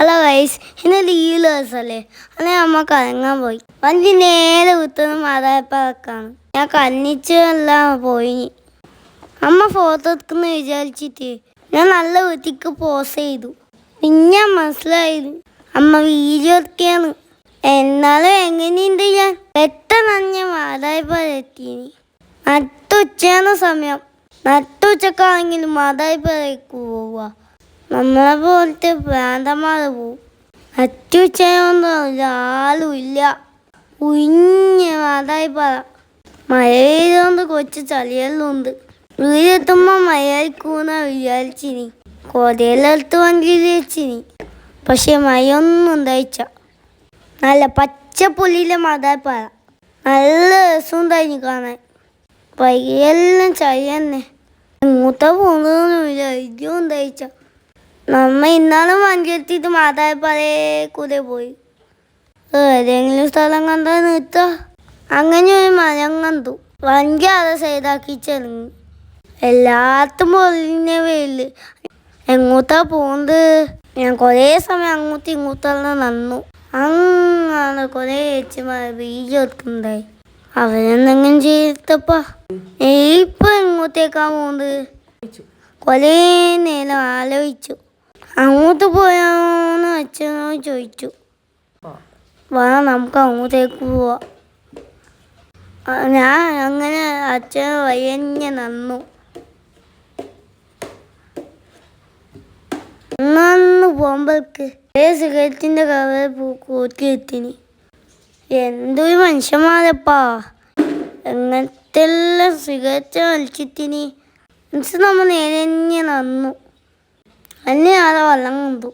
Hello guys ഇന്ന് leave ദിവസമല്ലേ അങ്ങനെ അമ്മ കറങ്ങാൻ പോയി. വണ്ടി നേരെ കുത്തുന്ന മാതാപിതാക്കാണ് ഞാൻ കന്നിച്ചെല്ലാം പോയി. അമ്മ ഫോട്ടോ എടുക്കുന്ന വിചാരിച്ചിട്ട് ഞാൻ നല്ല വൃത്തിക്ക് പോസ് ചെയ്തു. പിന്നെ മനസ്സിലായത് അമ്മ വീഡിയോ എടുക്കുകയാണ് എന്നാലും എങ്ങനെയുണ്ട് ഞാൻ? പെട്ടെന്ന് ഞാൻ മാതാപിതാക്കെത്തിന് നട്ടുച്ചയാണ് സമയം. നട്ടുച്ചക്കാണെങ്കിലും മാതാപിതാക്ക് പോവുക. നമ്മളെ പോലത്തെ ഭ്രാന്തന്മാർ പോവും. നട്ടുച്ചയൊന്നും ആളും ഇല്ല. ഉഞ്ഞ് മാതായി പറ. മഴ പെയ്തുകൊണ്ട് കൊച്ചു ചളിയെല്ലാം ഉണ്ട് വീടെത്തുമ്പോൾ മഴയായിരിക്കൂന്ന വിചാരിച്ചിനി. കൊതയിലെടുത്ത് വണ്ടിയിൽ വെച്ചിനി പക്ഷെ മഴയൊന്നും ഉണ്ടായിച്ച നല്ല പച്ച പുലിയിലെ മാതായി പറ. നല്ല രസമുണ്ടായിനി കാണാൻ. പയ്യെല്ലാം ചളി തന്നെ എങ്ങോട്ടാ പോകുന്നതെന്ന് വിചാരിക്കും ഉണ്ടായിച്ച നമ്മ ഇന്നാളും മഞ്ചേരിത്തിട്ട് മാതാപ്പാറയെ കൂടെ പോയി. ഏതെങ്കിലും സ്ഥലം കണ്ടാ നിർത്ത. അങ്ങനെ ഒരു മരം കണ്ടു. വഞ്ചി അത് സൈഡാക്കി ചെറുങ്ങി എല്ലാത്തും പൊലിഞ്ഞ വെയിൽ. എങ്ങോട്ടാ പോകുന്നത് ഞാൻ കുറേ സമയം അങ്ങോട്ടും ഇങ്ങോട്ടെല്ലാം നന്നു. അങ്ങനെ കുറേ ഏച്ചിമാർ ബീജം എടുക്കുന്നുണ്ടായി അവരെന്തെങ്കിലും ചെയ്തപ്പാ ഇപ്പൊ എങ്ങോട്ടേക്കാ പോകുന്നത് കുറേ നേരം ആലോചിച്ചു. അങ്ങോട്ട് പോയാന്ന് അച്ഛനോട് ചോദിച്ചു. വാ നമുക്ക് അങ്ങോട്ടേക്ക് പോവാം. ഞാൻ അങ്ങനെ അച്ഛൻ വയ്യഞ്ഞ നന്നു. അന്നു പോകുമ്പോൾക്ക് സിഗരറ്റിന്റെ കവർ കൂട്ടി എത്തിന്. എന്തൊരു മനുഷ്യന്മാരപ്പാ. എങ്ങനത്തെ എല്ലാം സിഗരറ്റ് വലിച്ചിത്തിന് എന്നിട്ട് നമ്മൾ നേരെ നന്നു. അന്നെ ఆడవాళ్ళంగా ఉండు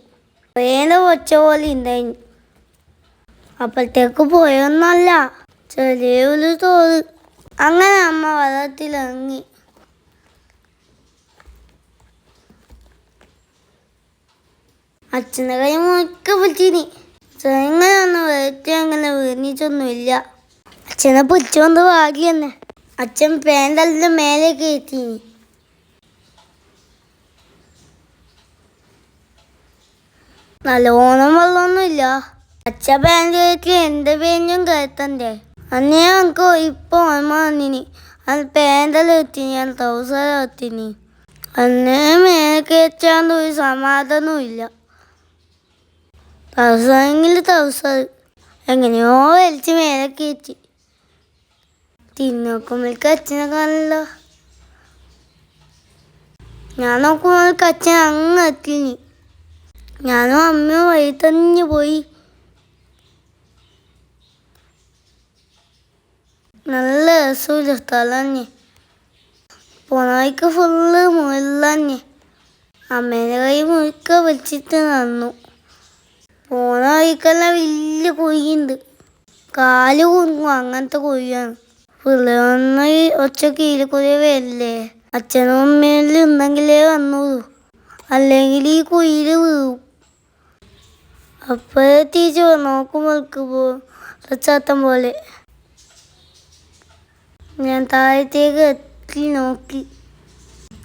ఏదో వచ్చేవాళ్ళు ഉണ്ടായി അപ്പോഴത്തേക്ക് പോയൊന്നല്ല ചെറിയ ഒരു തോത് അങ്ങനെ അമ്മ വെള്ളത്തിലിറങ്ങി. അച്ഛന്റെ കൈ മുഴുക്കെ പിടിച്ചിനി. ചെങ്ങനെ ഒന്ന് വെറുതെ അങ്ങനെ വീണിച്ചൊന്നുമില്ല അച്ഛനെ പിടിച്ചോണ്ട് ഭാഗ്യം തന്നെ അച്ഛൻ പേന്റെല്ലാം മേലെ കയറ്റിനി. നല്ലോണം വെള്ളമൊന്നുമില്ല. അച്ഛ കയറ്റി എന്റെ പേഞ്ഞും കയറ്റണ്ടേ? അന്നേ എനിക്ക് ഇപ്പൊ ഓർമ്മ വന്നിനി അത് ഞാൻ ട്രൗസർ എത്തിനി അന്നേ മേലെ കയറ്റാണ്ട് ഒരു സമാധാനവും ഇല്ല ട്രൗസറെങ്കിൽ ട്രൗസർ എങ്ങനെയോ വലിച്ച് മേലെ കയറ്റി. തിന്നോക്കുമ്പോഴേക്ക് അച്ഛനെ കാണില്ല ഞാൻ നോക്കുമ്പോഴേക്ക് അച്ഛൻ അങ്ങ് എത്തിനി ഞാനും അമ്മയും വഴി തന്നെ പോയി. നല്ല രസമില്ല സ്ഥലന്നെ പോണവയ്ക്ക് ഫുള്ള് മുകളിലന്നെ അമ്മേന്റെ കൈ മുഴുക്ക വെച്ചിട്ട് നന്നു പോണ വഴിക്കെല്ലാം വലിയ കുഴിയുണ്ട്. കാൽ കുങ്ങും അങ്ങനത്തെ കുഴിയാണ്. പിള്ളേർന്ന് ഒച്ച കീഴിൽ കുഴി വരില്ലേ? അച്ഛനും അമ്മയിലും ഉണ്ടെങ്കിലേ വന്നുള്ളൂ. അല്ലെങ്കിൽ ഈ കുഴിയിൽ വീഴും. അപ്പോഴേ തിരിച്ചു നോക്കുമ്പോൾക്ക് പോ. റച്ചാത്തം പോലെ. ഞാൻ താഴത്തേക്ക് എത്തി നോക്കി.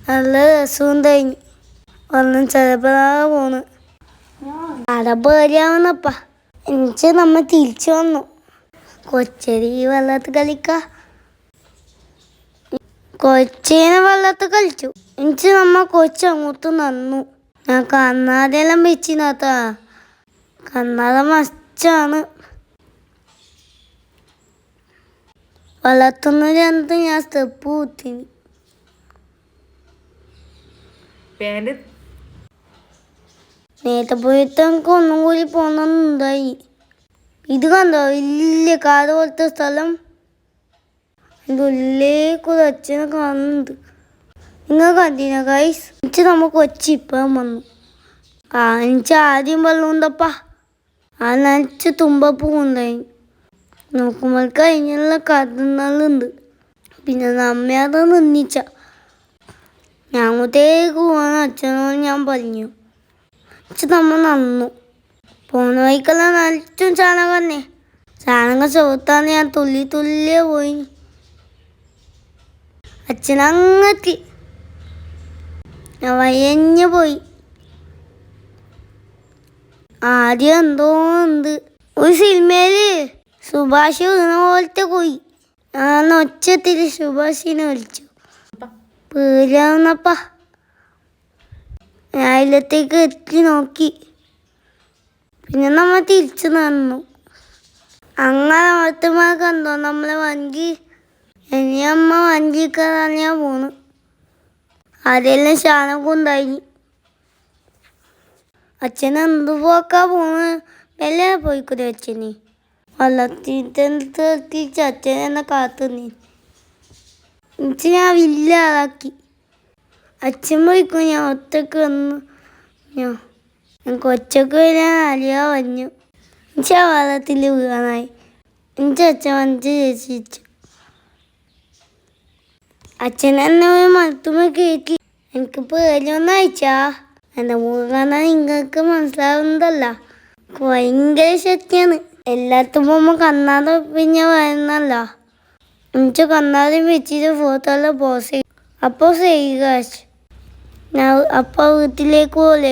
നല്ല രസവും തഴിഞ്ഞു ഒന്നും ചിലപ്പോഴാ പോണ് അവിടെ പേടിയാവുന്നപ്പ എനിക്ക് നമ്മ തിരിച്ചു വന്നു. കൊച്ചരി വെള്ളത്ത് കളിക്ക. കൊച്ചേനെ വെള്ളത്ത് കളിച്ചു. എനിക്ക് നമ്മ കൊച്ചു അങ്ങോട്ട് നന്നു. ഞാൻ കന്നാതെല്ലാം വെച്ചിനകത്താ. കണ്ണാട മസ്റ്റാണ്. വളർത്തുന്ന ചെന്നിട്ട് ഞാൻ സ്റ്റെപ്പ് കുത്തിനി. പാന്റ് നേരത്തെ പോയിട്ട് നമുക്ക് ഒന്നും കൂടി പോകണമെന്നുണ്ടായി ഇത് കണ്ടോ? വലിയ കാട് പോലത്തെ സ്ഥലം. എന്റെ ഉള്ളിലേക്കൂടെ അച്ഛനെ കാണുന്നുണ്ട്. നിങ്ങൾ കണ്ടിന ഗൈസ് എനിക്ക് നമ്മ കൊച്ചി ഇപ്പം വന്നു. ആ എനിക്ക് ആദ്യം വെള്ളം ഉണ്ടപ്പാ ആ നനച്ച് തുമ്പപ്പൂ ഉണ്ടായി നോക്കുമ്പോൾ കഴിഞ്ഞുള്ള കഥന്നാളുണ്ട് പിന്നെ നമ്മെ അത് നിന്നിച്ച ഞാൻ അങ്ങോട്ടേക്ക് പോകാൻ അച്ഛനോട് ഞാൻ പറഞ്ഞു. അച്ഛൻ നമ്മ നന്നു. പോണ വഴിക്കെല്ലാം നനച്ചും ചാണകം തന്നെ. ചാണകം ചുവത്താന്ന് ഞാൻ തുല്ലി തുള്ളിയേ പോയി. അച്ഛനങ്ങത്തി ഞാൻ വയഞ്ഞു പോയി. ആദ്യം എന്തോ ഉണ്ട്. ഒരു സിനിമയിൽ സുഭാഷ് വീണ പോലത്തെ പോയി. ഞാൻ ഒച്ചത്തിൽ സുഭാഷിനെ വിളിച്ചു. പേരാവുന്നപ്പാ അതിലത്തേക്ക് എത്തി നോക്കി. പിന്നെ നമ്മൾ തിരിച്ചു നടന്നു. അങ്ങനെ മറ്റുമാ കണ്ടോ നമ്മളെ വഞ്ചി ഇനി അമ്മ വഞ്ചി ഞാൻ പോണു. അതെല്ലാം ശാനൊക്കെ ഉണ്ടായി അച്ഛൻ പോക്കാ പോണ്? മെല്ലെ പോയിക്കൂടെ അച്ഛന്. വള്ളത്തിട്ട് അച്ഛൻ എന്നെ കാത്തു എനിക്ക് ഞാൻ വില്ലാതാക്കി അച്ഛൻ പോയിക്കോ ഞാൻ ഒറ്റയ്ക്ക് വന്നു ഞാൻ എനിക്ക് ഒറ്റയ്ക്ക് വരാൻ അറിയാ വന്നു. എനിക്ക് ആ വള്ളത്തിൽ വീണായി. എനിക്ക് അച്ഛൻ വന്നിച്ച് ചേച്ചിച്ചു അച്ഛൻ എന്നെ ഒരു മരത്തുമ്മ കയറ്റി എനിക്ക് പേരൊന്നും അയച്ചാ എന്നെ മുഖാന നിങ്ങൾക്ക് മനസ്സിലാവുന്നതല്ല. ഭയങ്കര ശക്തിയാണ്. എല്ലാത്തും പോകുമ്പോൾ കണ്ണാതെ പിന്നെ വരുന്നല്ല എനിക്ക് കണ്ണാതെ വെച്ചിട്ട് ഫോട്ടോ എല്ലാം പോസ് ചെയ്യും ചെയ്യുക ഞാൻ അപ്പോൾ വീട്ടിലേക്ക് പോലെ